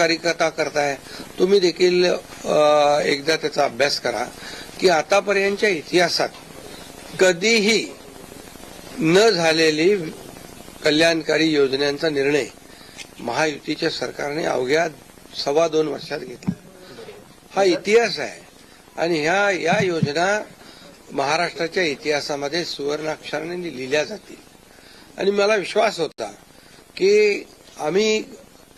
कार्यकर्ता करताय तुम्ही देखील एकदा त्याचा अभ्यास करा की आतापर्यंतच्या इतिहासात कधीही न झालेली कल्याणकारी योजनांचा निर्णय महायुतीच्या सरकारने अवघ्या सव्वा दोन वर्षात घेतला. हा इतिहास आहे आणि ह्या या योजना महाराष्ट्राच्या इतिहासामध्ये सुवर्णाक्षराने लिहिल्या जातील. आणि मला विश्वास होता की आम्ही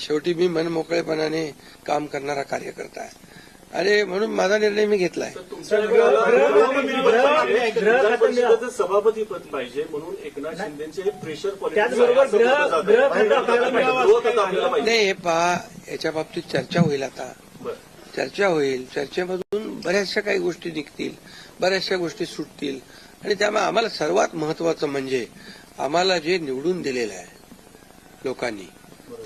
शेवटी मी मनमोकळेपणाने काम करणारा कार्यकर्ता आहे. आणि म्हणून माझा निर्णय मी घेतलाय. सभापती पद पाहिजे म्हणून एकनाथ शिंदेचे प्रेशर नाही हे पहा याच्या बाबतीत चर्चा होईल आता. चर्चा होईल. चर्चेमधून बऱ्याचशा काही गोष्टी निघतील बऱ्याचशा गोष्टी सुटतील. आणि त्यामुळे आम्हाला सर्वात महत्वाचं म्हणजे आम्हाला जे निवडून दिलेलं आहे लोकांनी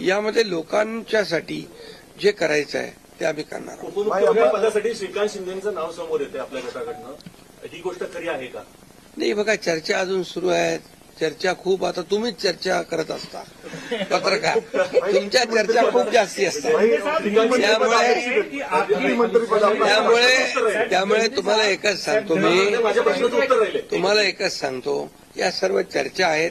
यामध्ये लोकांच्यासाठी जे करायचं आहे ते आम्ही करणार आहोत. उपमुख्यमंत्री पदासाठी श्रीकांत शिंदेचं नाव समोर येते आपल्या गटाकडनं? ही गोष्ट खरी आहे का? नाही बघा चर्चा अजून सुरू आहे चर्चा खूप आता तुम्हीच चर्चा करत असता. पत्रकार तुमच्या चर्चा खूप जास्ती असतात. त्यामुळे त्यामुळे त्यामुळे तुम्हाला एकच सांगतो मी. माझ्या प्रश्नाचं उत्तर राहिले. तुम्हाला एकच सांगतो. या सर्व चर्चा आहेत.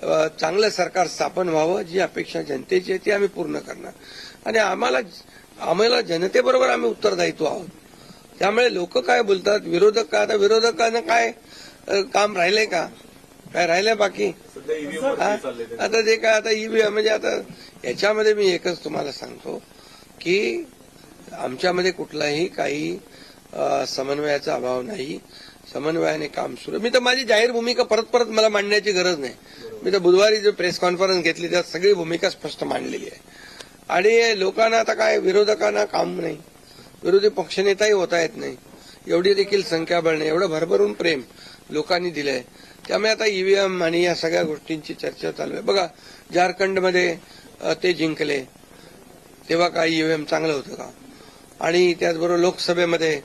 चांगलं सरकार स्थापन व्हावं जी अपेक्षा जनतेची आहे ती आम्ही पूर्ण करणार. आणि आम्हाला आम्हाला जनतेबरोबर आम्ही उत्तरदायित्व आहोत. त्यामुळे लोक काय बोलतात? विरोधक काय? आता विरोधकांना काय काम राहिलंय का? काय राहिलंय बाकी. आता जे काय आता ईव्हीएम म्हणजे आता याच्यामध्ये मी एकच तुम्हाला सांगतो की आमच्यामध्ये कुठलाही काही समन्वयाचा अभाव नाही. समन्वयाने काम सुरू मी तर माझी जाहीर भूमिका परत परत मला मांडण्याची गरज नाही. मी तर बुधवारी जे प्रेस कॉन्फरन्स घेतली त्यात सगळी भूमिका स्पष्ट मांडलेली आहे. आणि लोकांना आता काय विरोधकांना काम नाही. विरोधी पक्षनेताही होता येत नाही. एवढी देखील संख्याबळ नाही एवढं भरभरून प्रेम लोकांनी दिलंय. त्यामुळे आता ईव्हीएम आणि या सगळ्या गोष्टींची चर्चा चालू आहे. बघा झारखंडमध्ये ते जिंकले. तेव्हा काय ईव्हीएम चांगलं होतं का? आणि त्याचबरोबर लोकसभेमध्ये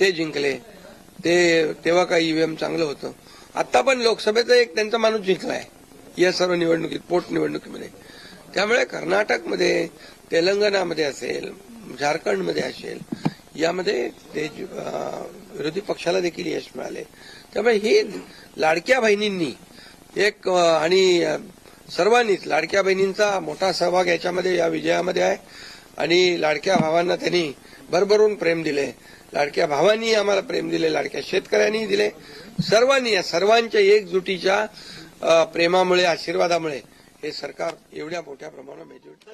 ते जिंकले. ते तेव्हा काय ईव्हीएम चांगलं होतं. आता पण लोकसभेचा एक त्यांचा माणूस जिंकलाय. या सर्व निवडणुकीत पोटनिवडणुकीमध्ये त्यामुळे कर्नाटकमध्ये तेलंगणामध्ये असेल झारखंडमध्ये असेल यामध्ये ते विरोधी पक्षाला देखील यश मिळाले. त्यामुळे ही लाडक्या बहिणींनी एक आणि सर्वांनीच लाडक्या बहिणींचा मोठा सहभाग याच्यामध्ये या विजयामध्ये आहे. आणि लाडक्या भावांना त्यांनी भरभरून प्रेम दिले. लाडक्या भावांनी आम्हाला प्रेम दिले लाडक्या शेतकऱ्यांनी दिले. सर्वांनी या सर्वांच्या एकजुटीच्या प्रेमामुळे आशीर्वादामुळे हे सरकार एवढ्या मोठ्या प्रमाणात मेजॉरिटी